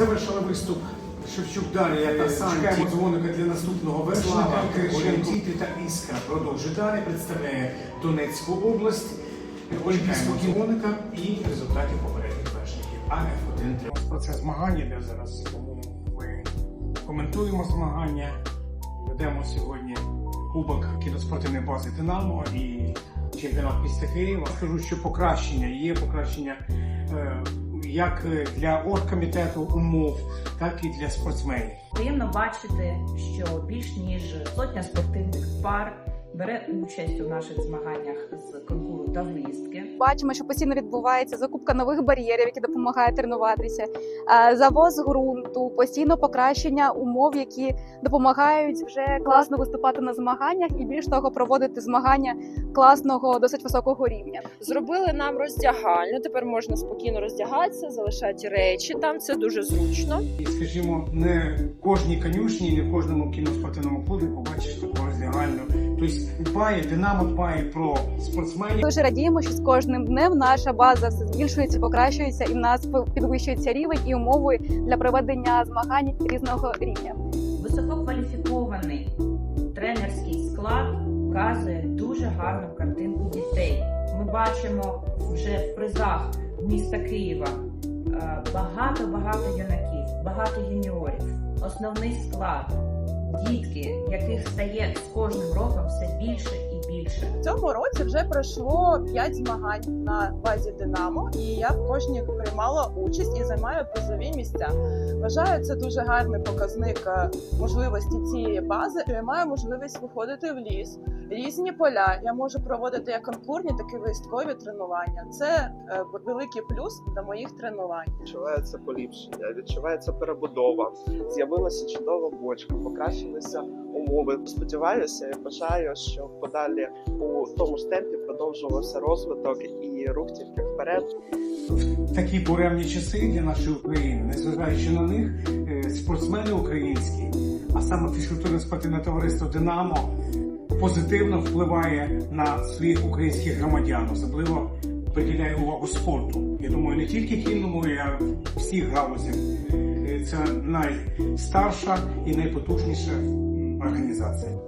Завершила виступ Шевчук Дар'я Санті. Чекаємо дзвоника для наступного вершника. Кириченко та Іскра продовжує далі. Представляє Донецьку область. Олімпійського дзвоника і результатів попередніх вершників. АФ-1 3. Процес змагань іде зараз, тому ми коментуємо змагання. Ведемо сьогодні кубок кіноспортивної бази Динамо і чемпіонат міста Києва. Скажу, що покращення є покращення е, як для оргкомітету умов, так і для спортсменів. Приємно бачити, що більш ніж сотня спортивних пар бере участь у наших змаганнях з тавлістки. Бачимо, що постійно відбувається закупка нових бар'єрів, які допомагають тренуватися, е, завоз ґрунту, постійно покращення умов, які допомагають вже класно виступати на змаганнях і більш того проводити змагання класного, досить високого рівня. Зробили нам роздягальню. Тепер можна спокійно роздягатися, залишати речі там. Це дуже зручно. І, скажімо, не в кожній конюшні, не в кожному кіноспортивному клубі побачиш таку роздягальну. Тобто дбає, Динамо дбає про спортсменів. Дуже радіємо, що з кожним днем наша база все збільшується, покращується, і в нас підвищується рівень і умови для проведення змагань різного рівня. Висококваліфікований тренерський склад показує дуже гарну картинку дітей. Ми бачимо вже в призах міста Києва е, багато-багато юнаків, багато юніорів, основний склад, дітки, яких стає з кожним роком все більше і більше. Цьому році вже пройшло 5 змагань на базі Динамо, і я в кожній приймала участь і займаю призові місця. Вважаю, це дуже гарний показник е, можливості цієї бази. Я маю можливість виходити в ліс, різні поля. Я можу проводити як конкурні, так і військові тренування. Це е, великий плюс до моїх тренувань. відчувається поліпшення, відчувається перебудова, з'явилася чудова бочка, покращилися умови. Сподіваюся і бажаю, що подалі у тому ж темпі продовжувався розвиток і рух тільки вперед. такі буремні часи для нашої України, незважаючи на них, е, спортсмени українські, а саме фізкультурне спортивне товариство Динамо позитивно впливає на своїх українських громадян, особливо приділяє увагу спорту. Я думаю, не тільки кінному, а всіх галузях. Е, Це найстарша і найпотужніша організація.